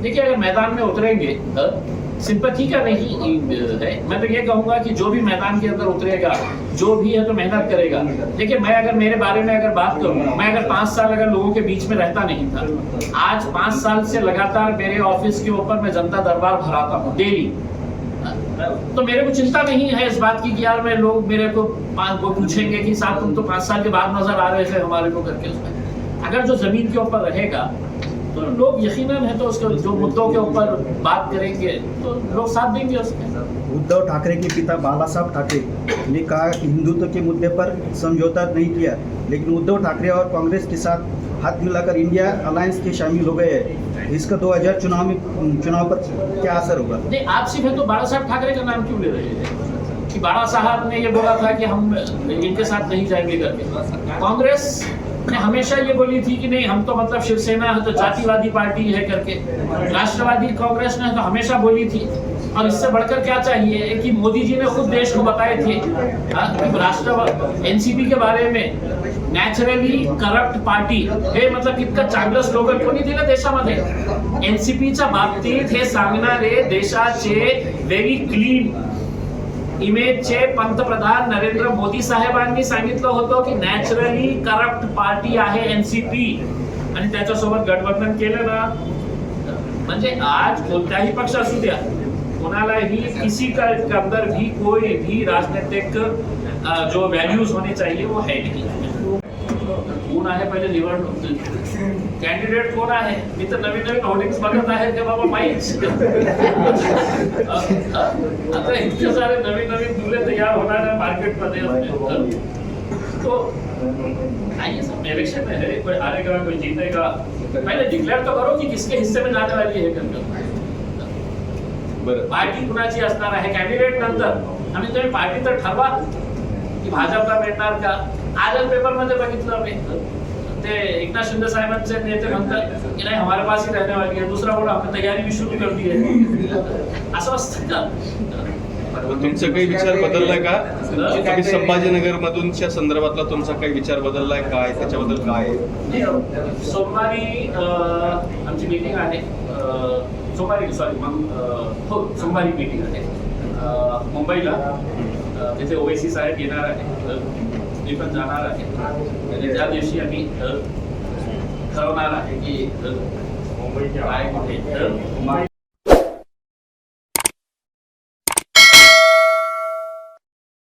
देखिए, अगर मैदान में उतरेंगे सिंपथी का नहीं है। मैं तो ये कहूँगा कि जो भी मैदान के अंदर उतरेगा, जो भी है तो मेहनत करेगा। देखिए, मैं अगर मेरे बारे में अगर बात करूँ, मैं अगर पाँच साल अगर लोगों के बीच में रहता नहीं था, आज पाँच साल से लगातार मेरे ऑफ़िस के ऊपर मैं जनता दरबार भराता हूँ, डेली। तो मेरे को चिंता नहीं है इस बात की कि यार मैं लोग मेरे को वो पूछेंगे कि साहब, तुम तो पाँच साल के बाद नज़र आ रहे थे हमारे को करके। उसमें अगर जो ज़मीन के ऊपर रहेगा तो लोग यकीनन है तो उसके जो मुद्दों के ऊपर बात करेंगे तो लोग साथ देंगे उसमें उद्धव ठाकरे के पिता बाला साहब ठाकरे ने कहा हिंदुत्व के मुद्दे पर समझौता नहीं किया लेकिन उद्धव ठाकरे और कांग्रेस के साथ हाथ मिलाकर इंडिया अलायंस के शामिल हो गए हैं। इसका 2000 चुनाव में चुनाव पर क्या असर होगा? नहीं आप सिर्फ़ है तो बाला साहब ठाकरे का नाम क्यों ले रहे हैं? कि बाला साहब ने ये बोला था कि हम इनके साथ नहीं जाएँगे करके। कांग्रेस ने हमेशा ये बोली थी कि नहीं हम तो मतलब शिवसेना है तो जातिवादी पार्टी है करके। राष्ट्रवादी कांग्रेस ने तो हमेशा बोली थी। और इससे बढ़कर क्या चाहिए? कि मोदी जी ने खुद देश को बताए थे हाँ, राष्ट्र एनसीपी के बारे में नॅचरली करप्ट पार्टी हे मतलब इतकं चांगलं स्लोगन कोणी दिलं देशामध्ये? एनसीपीच्या बाबतीत हे सांगणारे देशाचे व्हेरी क्लीन इमेजचे पंतप्रधान नरेंद्र मोदी साहेबांनी सांगितलं होतं की नॅचरली करप्ट पार्टी आहे एनसीपी आणि त्याच्यासोबत गठबंधन केलं ना. म्हणजे आज कोणत्याही पक्ष असू द्या कोणालाही किसी का अंदर भी कोई भी राजनीतिक जो वैल्यूज होने चाहिए वो है नहीं. कोण आहे पहिले निवडणूक कॅन्डिडेट कोण आहे मी तर नवीन नवीन होर्डिंग्स बघत आहे की बाबा माहीच आता इतके सारे नवीन नवीन दुले तयार होणार आहे मार्केटमध्ये तो आइए सब इलेक्शन में है कोई हारेगा कोई जीतेगा। पहले डिक्लेअर तो करो कि किसके हिस्से में जाने वाली है पार्टी कुणाची असणार आहे? कॅन्डिडेट नंतर। आणि तुम्ही पार्टी तर ठरवा की भाजपला मिळणार का? आज पेपरमध्ये बघितलं मी. ते एकनाथ शिंदे साहेबांचे नेते म्हणतात की नाही हमारे पास ही रहने वाली है. दूसरा बोला हमने तैयारी भी शुरू कर दी है. असं असतं का? तुमचा काही विचार बदललाय का? तुम्ही संभाजीनगर मधूनच्या संदर्भातला तुमचा काही विचार बदललाय काय त्याच्याबद्दल काय? सोमवारी आमची मीटिंग आहे. सोमवारी सॉरी मग हो सोमवारी मीटिंग आहे. अं, मुंबईला. तिथे ओएसी साहेब येणार आहे मी पण जाणार आहे. आणि त्या दिवशी आम्ही ठरवणार आहे की अं, काय कुठे अं,